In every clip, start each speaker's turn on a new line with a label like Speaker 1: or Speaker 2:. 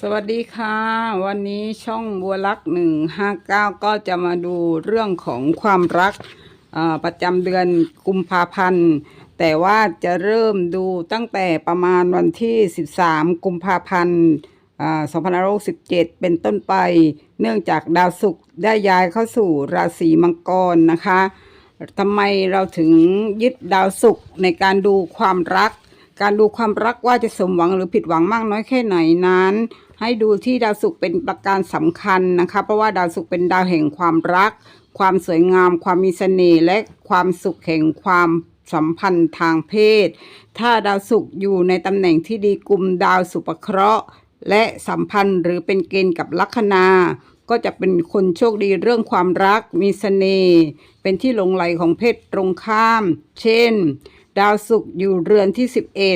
Speaker 1: สวัสดีค่ะ วันนี้ช่องบัวลักหนึ่งห้าเก้าก็จะมาดูเรื่องของความรักประจำเดือนกุมภาพันธ์ แต่ว่าจะเริ่มดูตั้งแต่ประมาณวันที่ 13 กุมภาพันธ์อ่า2567 เป็นต้นไป เนื่องจากดาวศุกร์ได้ย้ายเข้าสู่ราศีมังกรนะคะทำไมเราถึงยึดดาวศุกร์ในการดูความรัก การดูความรักว่าจะสมหวังหรือผิดหวังมากน้อยแค่ไหนนั้น ให้ดูที่ดาวศุกร์เป็นประการสำคัญนะคะ เพราะว่าดาวศุกร์เป็นดาวแห่งความรัก ความสวยงาม ความมีเสน่ห์และความสุขแห่งความสัมพันธ์ทางเพศ ถ้าดาวศุกร์อยู่ในตำแหน่งที่ดีกลุ่มดาวสุภเคราะห์ และสัมพันธ์หรือเป็นเกณฑ์กับลัคนาก็จะเป็นคนโชคดีเรื่องความรัก มีเสน่ห์เป็นที่หลงไหลของเพศตรงข้าม เช่น ดาวศุกร์อยู่เรือนที่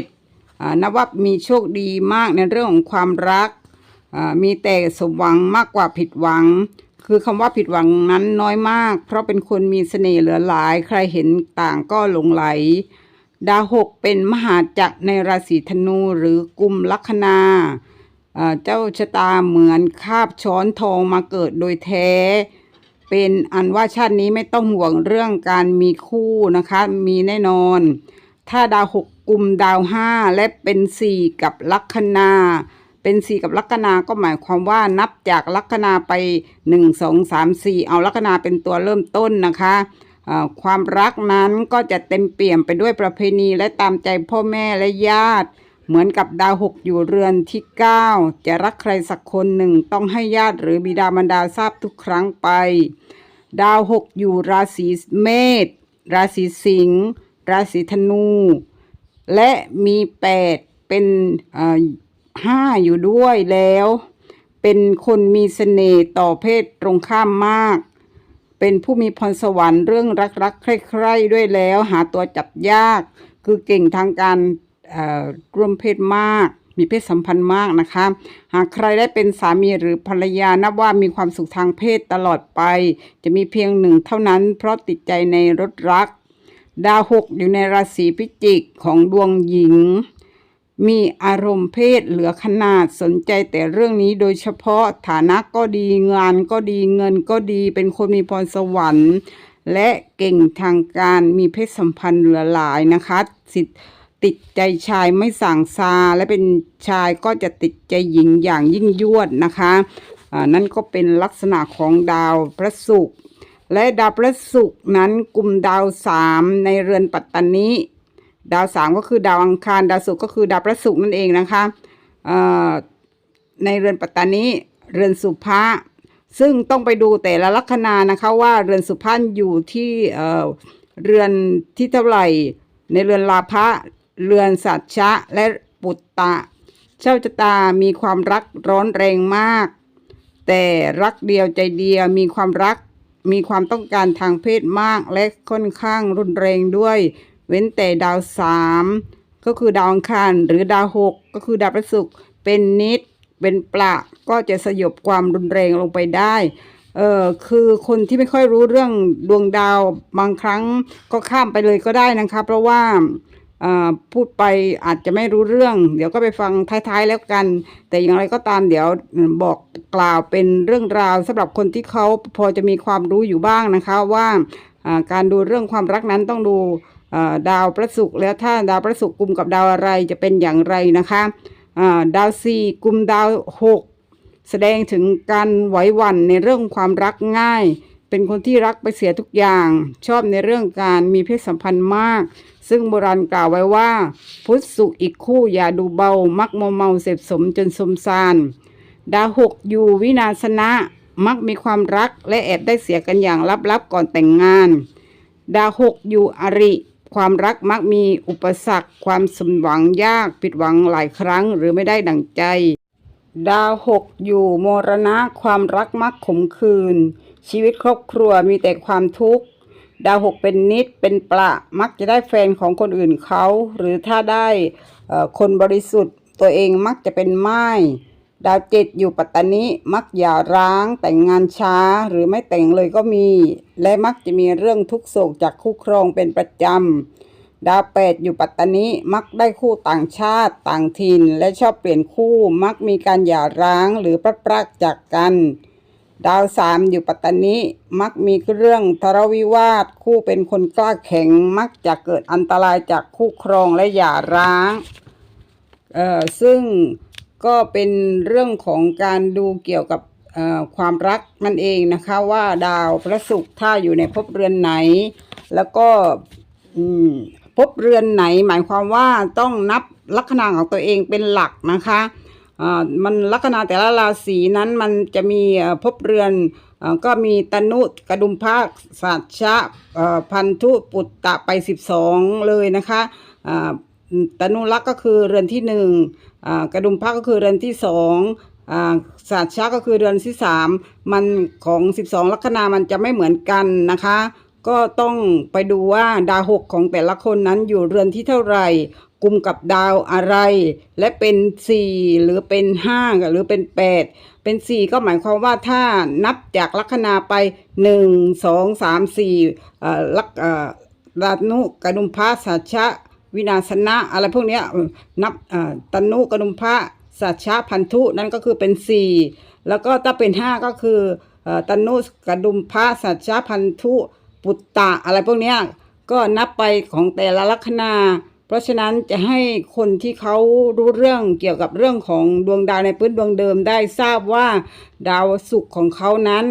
Speaker 1: 11อ่านับว่ามีโชคดีมากในเรื่องของความรัก มีแต่สมหวังมากกว่าผิดหวัง คือคำว่าผิดหวังนั้นน้อยมาก เพราะเป็นคนมีเสน่ห์เหลือหลาย ใครเห็นต่างก็หลงไหล ดาวหกเป็นมหาจักรในราศีธนูหรือกุมลัคนาอ่าเจ้าชะตาเหมือนคาบช้อนทองมาเกิดโดยแท้ เป็นอันว่าชาตินี้ไม่ต้องห่วงเรื่องการมีคู่นะคะ มีแน่นอน ถ้าดาวหกกลุ่มดาวห้าและเป็นสี่กับลัคนา เป็นสี่กับลัคนาก็หมายความว่านับจากลัคนาไปหนึ่งสองสามสี่เอาลัคนาเป็นตัวเริ่มต้นนะคะความรักนั้นก็จะเต็มเปี่ยมไปด้วยประเพณีและตามใจพ่อแม่และญาติ เหมือนกับดาวหกอยู่เรือนที่เก้าจะรักใครสักคนหนึ่งต้องให้ญาติหรือบิดามารดาทราบทุกครั้งไป ดาวหกอยู่ราศีเมษราศีสิงห์ราศีธนู และมีแปดเป็นอ ห้าอยู่ด้วยแล้ว เป็นคนมีเสน่ห์ต่อเพศตรงข้ามมาก เป็นผู้มีพรสวรรค์เรื่องรักๆ ใคร่ๆ ด้วยแล้ว หาตัวจับยาก คือเก่งทางการร่วมเพศมาก มีเพศสัมพันธ์มากนะคะ หากใครได้เป็นสามีหรือภรรยานับว่ามีความสุขทางเพศตลอดไป จะมีเพียงหนึ่งเท่านั้น เพราะติดใจในรถรัก ดาวหกอยู่ในราศีพิจิกของดวงหญิง มีอารมณ์เพศเหลือขนาดสนใจแต่เรื่องนี้โดยเฉพาะฐานะก็ดีงานก็ดีเงินก็ดีเป็นคนมีพรสวรรค์ และเก่งทางการมีเพศสัมพันธ์เหลือหลายนะคะสิติดใจชายไม่สั่งซาและเป็นชายก็จะติดใจหญิงอย่างยิ่งยวดนะคะอ่านั่นก็เป็นลักษณะของดาวพระศุกร์และดาวพระศุกร์นั้นกลุ่มดาวสามในเรือนปัตตานี ดาวสามก็คือดาวอังคาร ดาวศุกร์ก็คือดาวพระศุกร์นั่นเองนะคะในเรือนปัตตานีเรือนสุภะซึ่งต้องไปดูแต่ละลัคนานะคะว่าเรือนสุภะอยู่ที่เอ่อเรือนที่เท่าไหร่ ในเรือนลาภะเรือนสัจชะและปุตตะ เจ้าชะตามีความรักร้อนแรงมาก แต่รักเดียวใจเดียวมีความรักมีความต้องการทางเพศมากและค่อนข้างรุนแรงด้วย เว้นแต่ดาวสามก็คือดาวอังคารหรือดาวหกก็คือดาวพฤหัสเป็นนิดเป็นประก็จะสยบความรุนแรงลงไปได้เออคือคนที่ไม่ค่อยรู้เรื่องดวงดาวบางครั้งก็ข้ามไปเลยก็ได้นะคะ เพราะว่าพูดไปอาจจะไม่รู้เรื่อง เดี๋ยวก็ไปฟังท้ายๆแล้วกัน แต่อย่างไรก็ตามเดี๋ยวบอกกล่าวเป็นเรื่องราวสำหรับคนที่เขาพอจะมีความรู้อยู่บ้างนะคะว่าการดูเรื่องความรักนั้นต้องดู ดาวพระศุกร์แล้วถ้าดาวพระศุกร์กลุ่มกับดาวอะไรจะเป็นอย่างไรนะคะดาวสี่กลุ่มดาวหกแสดงถึงการไหวหวั่นในเรื่องความรักง่าย เป็นคนที่รักไปเสียทุกอย่าง ชอบในเรื่องการมีเพศสัมพันธ์มาก ซึ่งโบราณกล่าวไว้ว่า พุทธสุขอีกคู่อย่าดูเบา มักโมเมาเสพสมจนสมซานดาวหกอยู่วินาศนะ มักมีความรักและแอบได้เสียกันอย่างลับๆก่อนแต่งงาน ดาวหกอยู่อริ ความรักมักมีอุปสรรค ความสมหวังยากผิดหวังหลายครั้งหรือไม่ได้ดังใจ ดาวหกอยู่มรณะความรักมักขมขื่นชีวิตครอบครัวมีแต่ความทุกข์ ดาวหกเป็นนิดเป็นประมักจะได้แฟนของคนอื่นเขา หรือถ้าได้คนบริสุทธิ์ตัวเองมักจะเป็นไม้ ดาวเจ็ดอยู่ปัตตานีมักหย่าร้างแต่งงานช้าหรือไม่แต่งเลยก็มี และมักจะมีเรื่องทุกโศกจากคู่ครองเป็นประจำ ดาวแปดอยู่ปัตตานีมักได้คู่ต่างชาติต่างถิ่น และชอบเปลี่ยนคู่มักมีการหย่าร้างหรือพลัดพรากจากกัน ดาวสามอยู่ปัตตานีมักมีเรื่องทะเลาวิวาทคู่เป็นคนกล้าแข็ง มักจะเกิดอันตรายจากคู่ครองและหย่าร้างเอ่อซึ่ง ก็เป็นเรื่องของการดูเกี่ยวกับความรักนั่นเองนะคะว่าดาวพระศุกร์ถ้าอยู่ในภพเรือนไหน แล้วก็ภพเรือนไหนหมายความว่าต้องนับลัคนาของตัวเองเป็นหลักนะคะมันลัคนาแต่ละราศีนั้นมันจะมีภพเรือนก็มีตนุกระดุมพระสัชชะพันธุปุตตะไป 12 เลยนะคะ ตนุลักษ์ก็คือเรือนที่หนึ่งกระดุมพระก็คือเรือนที่สองอ่าสัชชะก็คือเรือนที่สามมันของ 12 ลัคนามันจะไม่เหมือนกันนะคะ ก็ต้องไปดูว่าดาวหกของแต่ละคนนั้นอยู่เรือนที่เท่าไหร่กลุ่มกับดาวอะไร และเป็น 4 หรือเป็น 5 หรือเป็น 8 เป็น 4 ก็หมายความว่าถ้านับจากลัคนาไป 1 2 3 4เอ่อลักเอ่อดานุกระดุมพระสัชชะ วินาสนะ อะไรพวกนี้นับตนุกระดุมพระสัชชะพันธุนั่นก็คือเป็น4แล้วก็ถ้าเป็น5ก็คือตนุกระดุมพระสัชชะพันธุปุตตะอะไรพวกนี้ก็นับไปของแต่ละลัคนาเพราะฉะนั้นจะให้คนที่เขารู้เรื่องเกี่ยวกับเรื่องของดวงดาวในพื้นดวงเดิมได้ทราบว่า ดาวศุกร์ของเขานั้น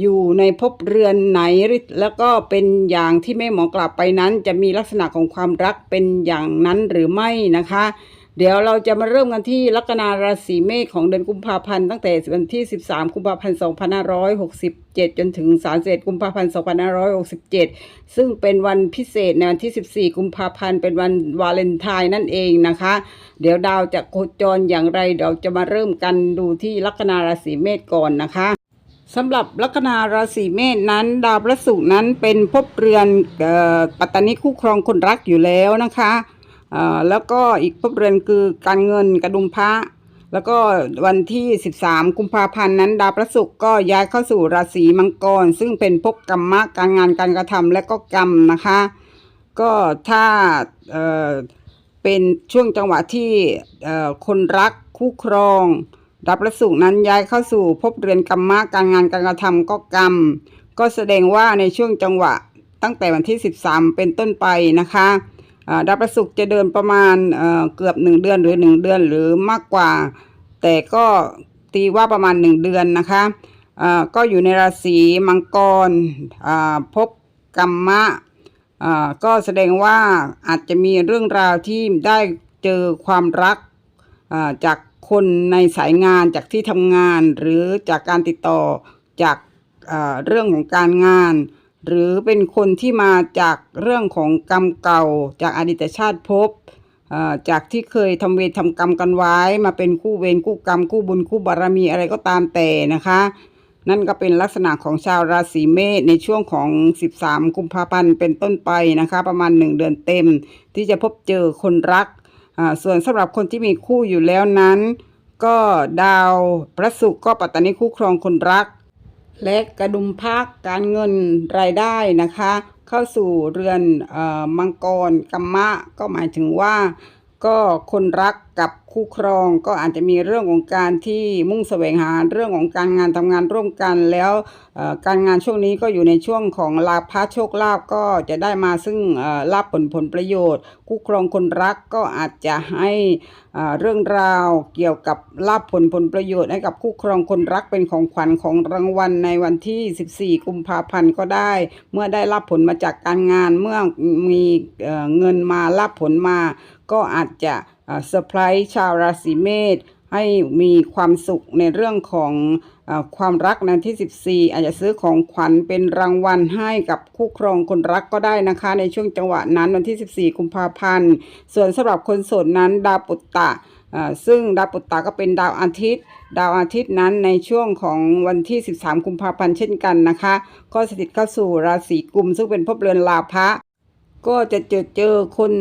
Speaker 1: อยู่ในภพเรือนไหนแล้วก็เป็นอย่างที่แม่หมอกลับไปนั้น จะมีลักษณะของความรักเป็นอย่างนั้นหรือไม่นะคะ เดี๋ยวเราจะมาเริ่มกันที่ลัคนาราศีเมษของเดือนกุมภาพันธ์ตั้งแต่วันที่ 13 กุมภาพันธ์ 2567 จนถึง 31 กุมภาพันธ์ 2567 ซึ่งเป็นวันพิเศษในวันที่ 14 กุมภาพันธ์เป็นวันวาเลนไทน์นั่นเองนะคะ เดี๋ยวดาวจะโคจรอย่างไรเดี๋ยวจะมาเริ่มกันดูที่ลัคนาราศีเมษก่อนนะคะ สำหรับลัคนาราศีเมษนั้นดาวพระศุกร์นั้นเป็นภพเรือนออปัตตานีคู่ครองคนรักอยู่แล้วนะคะแล้วก็อีกภพเรือนคือการเงินกระดุมพระ แล้วก็วันที่ 13 กุมภาพันธ์นั้น ดาวพระศุกร์ก็ย้ายเข้าสู่ราศีมังกร ซึ่งเป็นภพกรรมะการงานการกระทำและก็กรรมนะคะ ก็ถ้าเเป็นช่วงจังหวะที่คนรักคู่ครอง ดาวพระศุกร์นั้นย้ายเข้าสู่ภพเรือนกรรมะการงานการกระทำก็กรรม ก็แสดงว่าในช่วงจังหวะตั้งแต่วันที่ 13 เป็นต้นไปนะคะดาวประศุกร์จะเดินประมาณเเกือบหนึ่งเดือนหรือหนึ่งเดือนหรือมากกว่า แต่ก็ตีว่าประมาณหนึ่งเดือนนะคะก็อยู่ในราศีมังกรพบกรรมะก็แสดงว่าอาจจะมีเรื่องราวที่ได้เจอความรักจาก คนในสายงานจากที่ทำงาน หรือจากการติดต่อจากเรื่องของการงาน หรือเป็นคนที่มาจากเรื่องของกรรมเก่า จากอดีตชาติภพอ่าจากที่เคยทำเวรทำกรรมกันไว้ มาเป็นคู่เวรคู่กรรมคู่บุญคู่บารมีอะไรก็ตามแต่นะคะ นั่นก็เป็นลักษณะของชาวราศีเมษในช่วงของ 13 กุมภาพันธ์เป็นต้นไปนะคะ ประมาณ 1 เดือนเต็ม ที่จะพบเจอคนรัก ส่วนสำหรับคนที่มีคู่อยู่แล้วนั้น ก็ดาวพระศุกร์ก็ปัตตานีคู่ครองคนรัก และกระดุมพักการเงินรายได้นะคะ เข้าสู่เรือนออมังกรกัมมะ ก็หมายถึงว่าก็คนรัก กับคู่ครองก็อาจจะมีเรื่องของการที่มุ่งแสวงหาเรื่องของการงานทำงานร่วมกัน แล้วการงานช่วงนี้ก็อยู่ในช่วงของลาภะโชคลาภก็จะได้มาซึ่งลาภผลผลประโยชน์ คู่ครองคนรักก็อาจจะให้เรื่องราวเกี่ยวกับลาภผลผลประโยชน์ให้กับคู่ครองคนรักเป็นของขวัญของรางวัลในวันที่ 14 กุมภาพันธ์ก็ได้ เมื่อได้รับผลมาจากการงานเมื่อมีเงินมารับผลมา ก็อาจจะ เซอร์ไพรส์ชาวราศีเมษให้มีความสุขในเรื่องของอความรักในที่ 14 อาจจะซื้อของขวัญเป็นรางวัลให้กับคู่ครองคนรักก็ได้นะคะ ในช่วงจังหวะนั้นวันที่ 14 กุมภาพันธ์ ส่วนสำหรับคนโสดนั้นดาวปุตตะซึ่งดาวปุตตะก็เป็นดาวอาทิตย์ ดาวอาทิตย์นั้นในช่วงของวันที่ 13 กุมภาพันธ์เช่นกันนะคะ ก็สถิตเข้าสู่ราศีกุมซึ่งเป็นภพเรือนลาภะก็จะเจอเจอคน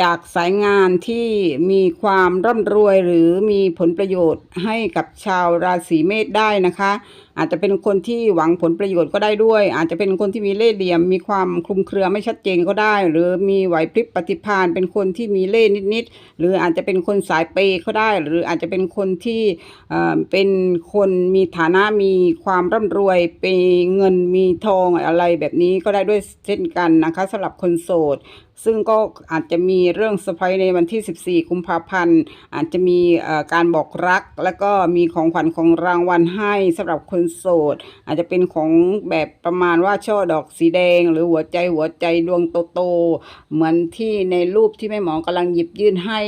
Speaker 1: จากสายงานที่มีความร่ำรวยหรือมีผลประโยชน์ให้กับชาวราศีเมษได้นะคะอาจจะเป็นคนที่หวังผลประโยชน์ก็ได้ด้วย อาจจะเป็นคนที่มีเล่ห์เหลี่ยม มีความคลุมเครือไม่ชัดเจนก็ได้ หรือมีไหวพริบปฏิภาณเป็นคนที่มีเล่ห์นิดๆหรืออาจจะเป็นคนสายเปย์ก็ได้ หรืออาจจะเป็นคนที่เอ่อเป็นคนมีฐานะมีความร่ำรวยเป็นเงินมีทองอะไรแบบนี้ก็ได้ด้วยเช่นกันนะคะสำหรับคนโสดซึ่งก็อาจจะมีเรื่องเซอร์ไพรส์ในวันที่ 14 กุมภาพันธ์ อาจจะมีอ่อการบอกรัก แล้วก็มีของขวัญของรางวัลให้สำหรับคนโสด อาจจะเป็นของแบบประมาณว่าช่อดอกสีแดง หรือหัวใจหัวใจดวงโตๆเหมือนที่ในรูปที่แม่หมอกำลังหยิบยื่นให้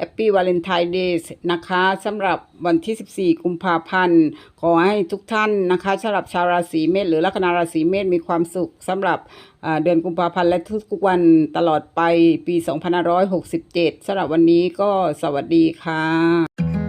Speaker 1: Happy Valentine Day นะคะสำหรับวันที่ 14 กุมภาพันธ์ ขอให้ทุกท่านนะคะสำหรับชาวราศีเมษหรือลัคนาราศีเมษมีความสุขสำหรับเดือนกุมภาพันธ์และทุกวันตลอดไปปี 2567สำหรับวันนี้ก็สวัสดีค่ะ